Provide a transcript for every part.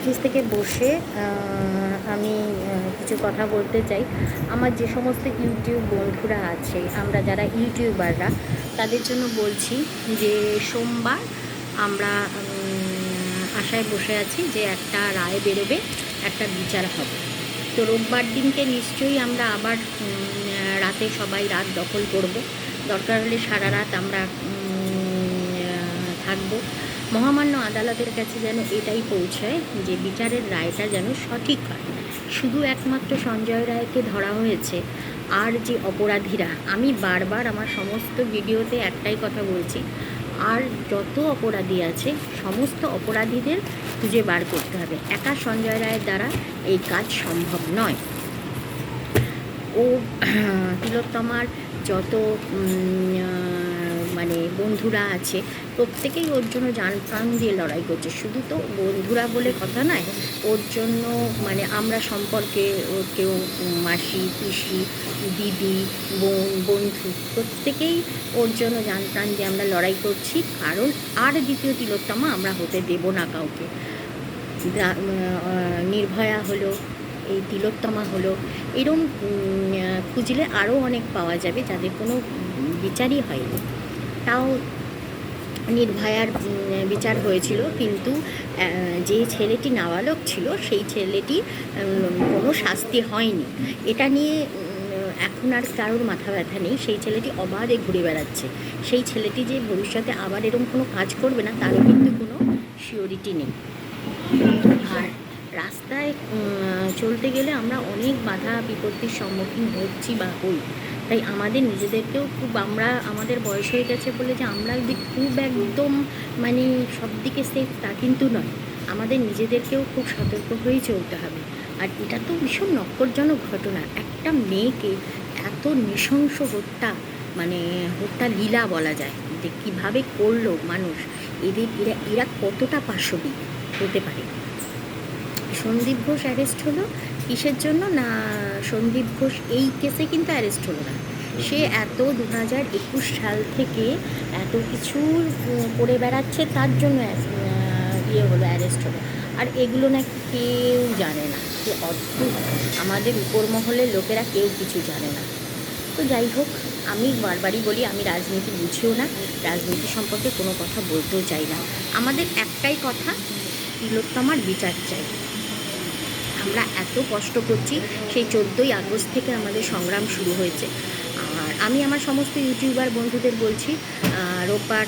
Office থেকে বসে আমি কিছু কথা বলতে চাই। আমার যে সমস্ত ইউটিউব বন্ধুরা আছে, আমরা যারা ইউটিউবাররা, তাদের জন্য বলছি যে সোমবার আমরা আশায় বসে আছি যে একটা রায় বেরোবে, একটা বিচার হবে। তো রোববার দিনকে নিশ্চয়ই আমরা আবার রাতে সবাই রাত দখল করব। দরকার হলে সারা রাত আমরা থাকব। মহামান্য আদালতের কাছে যেন এটাই পৌঁছায় যে বিচারের রায়টা যেন সঠিক হয়। শুধু একমাত্র সঞ্জয় রায়কে ধরা হয়েছে, আর যে অপরাধীরা, আমি বারবার আমার সমস্ত ভিডিওতে একটাই কথা বলছি, আর যত অপরাধী আছে, সমস্ত অপরাধীদের খুঁজে বার করতে হবে। একা সঞ্জয় রায়ের দ্বারা এই কাজ সম্ভব নয়। ও, তিলোত্তমার যত মানে বন্ধুরা আছে, প্রত্যেকেই ওর জন্য যান প্রাণ দিয়ে লড়াই করছে। শুধু তো বন্ধুরা বলে কথা নয়, ওর জন্য মানে আমরা সম্পর্কে ওর কেউ মাসি, পিসি, দিদি, বোন, বন্ধু প্রত্যেকেই ওর জন্য যান প্রাণ দিয়ে আমরা লড়াই করছি। কারণ আর দ্বিতীয় তিলোত্তমা আমরা হতে দেব না কাউকে। নির্ভয়া হলো, এই তিলোত্তমা হলো, এরম খুঁজলে আরও অনেক পাওয়া যাবে যাদের কোনো বিচারই হয়নি। তাও নির্ভয়ার বিচার হয়েছিল, কিন্তু যে ছেলেটি নাবালক ছিল, সেই ছেলেটি কোনো শাস্তি হয়নি। এটা নিয়ে এখন আর কারোর মাথা ব্যথা নেই। সেই ছেলেটি অবাধে ঘুরে বেড়াচ্ছে। সেই ছেলেটি যে ভবিষ্যতে আবার এরকম কোনো কাজ করবে না, তারও কিন্তু কোনো শিওরিটি নেই। আর রাস্তায় চলতে গেলে আমরা অনেক বাধা বিপত্তির সম্মুখীন হচ্ছি বা হই। তাই আমাদের নিজেদেরকেও খুব আমরা, আমাদের বয়স হয়ে গেছে বলে যে আমরা যদি খুব একদম মানে সব দিকে সেফ তা কিন্তু নয়। আমাদের নিজেদেরকেও খুব সতর্ক হয়েই চলতে হবে। আর এটা তো ভীষণ নক্করজনক ঘটনা। একটা মেয়েকে এত নৃশংস হত্যা মানে হত্যা লীলা বলা যায়, যে কীভাবে করল মানুষ, এদের, এরা এরা কতটা পাশবিক হতে পারে? সন্দীপ ঘোষ অ্যারেস্ট হলো। কিসের জন্য? না সন্দীপ ঘোষ এই কেসে কিন্তু অ্যারেস্ট হলো না। সে এত দু হাজার একুশ সাল থেকে এত কিছু করে বেড়াচ্ছে তার জন্য ইয়ে হলো অ্যারেস্ট হলো। আর এগুলো না কেউ জানে না। যে অদ্ভুত। আমাদের উপর মহলের লোকেরা কেউ কিছু জানে না। তো যাই হোক আমি বারবারই বলি আমি রাজনীতি বুঝিও না। রাজনীতি সম্পর্কে কোনো কথা বলতেও চাই না। আমাদের একটাই কথা তিলোত্তমার বিচার চাই। আমরা এত কষ্ট করছি সেই চোদ্দোই আগস্ট থেকে আমাদের সংগ্রাম শুরু হয়েছে। আর আমি আমার সমস্ত ইউটিউবার বন্ধুদের বলছি রোববার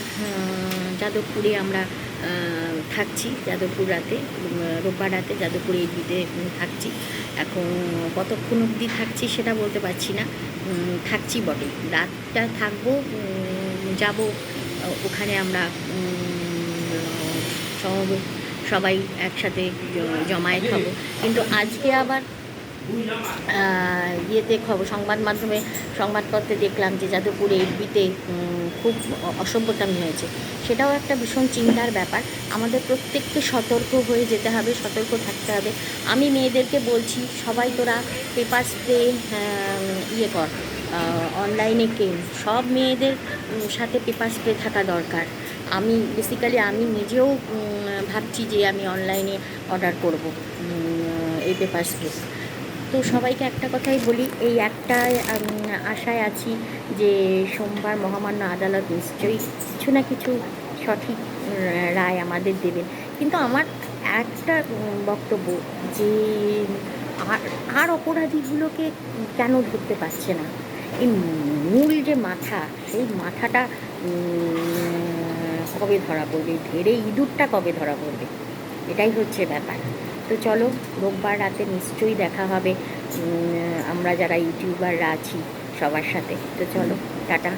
যাদবপুরে আমরা থাকছি যাদবপুর রাতে রোববার রাতে যাদবপুরে দিতে থাকছি। এখন কতক্ষণ অবধি থাকছি সেটা বলতে পারছি না। থাকছি বটে রাতটা থাকব যাব ওখানে আমরা উম, সমবেত সবাই একসাথে জমায়েত হব। কিন্তু আজকে আবার ইয়েতে খবর সংবাদ মাধ্যমে সংবাদপত্রে দেখলাম যে যাদবপুরে এলবিতে খুব অ- অসভ্যতামি হয়েছে সেটাও একটা ভীষণ চিন্তার ব্যাপার। আমাদের প্রত্যেককে সতর্ক হয়ে যেতে হবে, সতর্ক থাকতে হবে। আমি মেয়েদেরকে বলছি, সবাই তোরা পেপার স্প্রে ইয়ে কর অনলাইনে কেন। সব মেয়েদের সাথে পেপার স্প্রে থাকা দরকার। আমি বেসিক্যালি আমি নিজেও ভাবছি যে আমি অনলাইনে অর্ডার করব এই পেপার স্প্রে তো সবাইকে একটা কথাই বলি, এই একটা আশায় আছি যে সোমবার মহামান্য আদালত নিশ্চয়ই কিছু না কিছু সঠিক রায় আমাদের দেবেন। কিন্তু আমার একটা বক্তব্য যে আর অপরাধীগুলোকে কেন ধরতে পারছে না? এই মূল যে মাথা, সেই মাথাটা কবে ধরা পড়বে? ধেরে ইঁদুরটা কবে ধরা পড়বে? এটাই হচ্ছে ব্যাপার। তো চলো, রোববার রাতে নিশ্চয়ই দেখা হবে। আমরা যারা ইউটিউবাররা আছি সবার সাথে। তো চলো, টাটা।